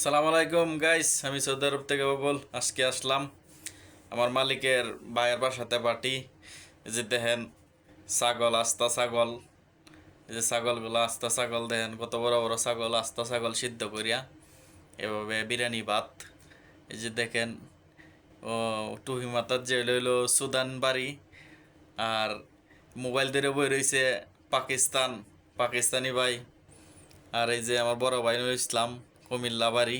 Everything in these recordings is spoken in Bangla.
সালাম আলাইকুম গাইস আমি সৌদি আরব থেকে বল আজকে আসলাম আমার মালিকের ভাইয়ের বাসাতে পার্টি এই যে দেখেন, ছাগল, আস্তা ছাগল। এই যে ছাগলগুলো, আস্তা ছাগল দেখেন, কত বড় বড় ছাগল, আস্তা ছাগল সিদ্ধ করিয়া এভাবে বিরিয়ানি ভাত। এই যে দেখেন, ও, টুহি মাতার যে হইল সুদান বাড়ি। আর মোবাইল ধরে বই রয়েছে পাকিস্তান, পাকিস্তানি ভাই। আর এই যে আমার বড় ভাই ইসলাম। কুমিল্লা বাড়ি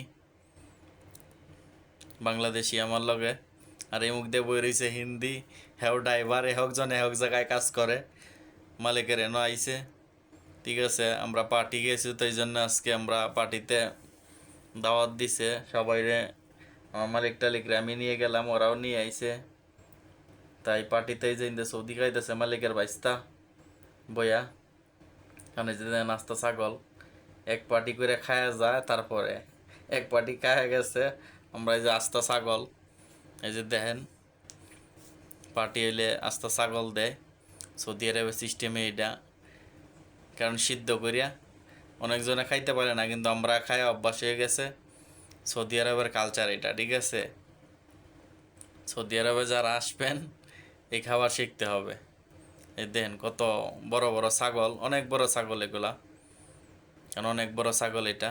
বাংলাদেশি আমার লগে। আর এই মুখ দিয়ে বই রয়েছে হিন্দি। হেও ড্রাইভার, এহক জন, এহক জায়গায় কাজ করে। মালিকের এনো আইছে। ঠিক আছে, আমরা পার্টি গেছি, তো এই জন্য আজকে আমরা পার্টিতে দাওয়াত দিছে। সবাইরে আমার মালিক টালিকরে আমি নিয়ে গেলাম, ওরাও নিয়ে আইছে। তাই পার্টিতে যে ইন্দে সৌদি খাইতেছে মালিকের বাইস্তা বইয়া। কারণ যে নাস্তা ছাগল। এক পার্টি করে খায়া যায়, তারপরে এক পার্টি খায়া গেছে। আমরা এই যে আস্তা ছাগল, এই যে দেখেন পার্টি হইলে আস্তা ছাগল দেয়। সৌদি আরবের সিস্টেমে এটা, কারণ সিদ্ধ করিয়া অনেকজনে খাইতে পারে না, কিন্তু আমরা খাই, অভ্যাস হয়ে গেছে। সৌদি আরবের কালচার এটা, ঠিক আছে? সৌদি আরবে যারা আসবেন, এই খাবার শিখতে হবে। এই দেখেন কত বড় বড় ছাগল, অনেক বড় ছাগল এগুলা। কারণ অনেক বড় ছাগল এটা।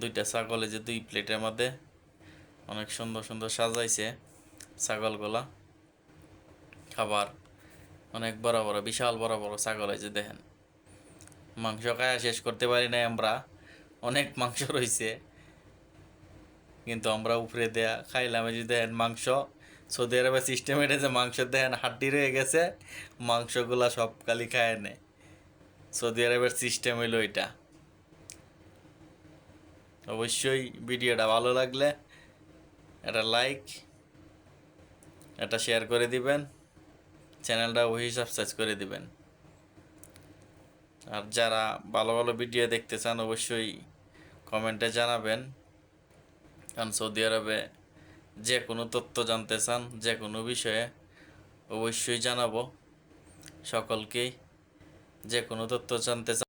দুইটা ছাগল যে দুই প্লেটের মধ্যে অনেক সুন্দর সুন্দর সাজাইছে ছাগলগুলা। খাবার অনেক বড় বড়, বিশাল বড় বড় ছাগল যে দেখেন। মাংস খায়া শেষ করতে পারি নাই আমরা। অনেক মাংস রয়েছে কিন্তু আমরা উপরে দেয়া খাইলাম যে দেখেন মাংস। সৌদি আরবের সিস্টেম এটা যে মাংস দেখেন হাড্ডি রয়ে গেছে, মাংসগুলা সব কালি খায় নেয় সৌদি আরবের সিস্টেম হইল এটা অবশ্যই ভিডিওটা ভালো লাগলে একটা লাইক একটা শেয়ার করে দিবেন চ্যানেলটা অবশ্যই সাবস্ক্রাইব করে দিবেন। আর যারা ভালো ভালো ভিডিও দেখতে চান, অবশ্যই কমেন্টে জানাবেন। কারণ সৌদি আরবে যে কোনো তথ্য জানতে চান, যে কোনো বিষয়ে অবশ্যই জানাব সকলকেই। যে কোনো তথ্য জানতে চান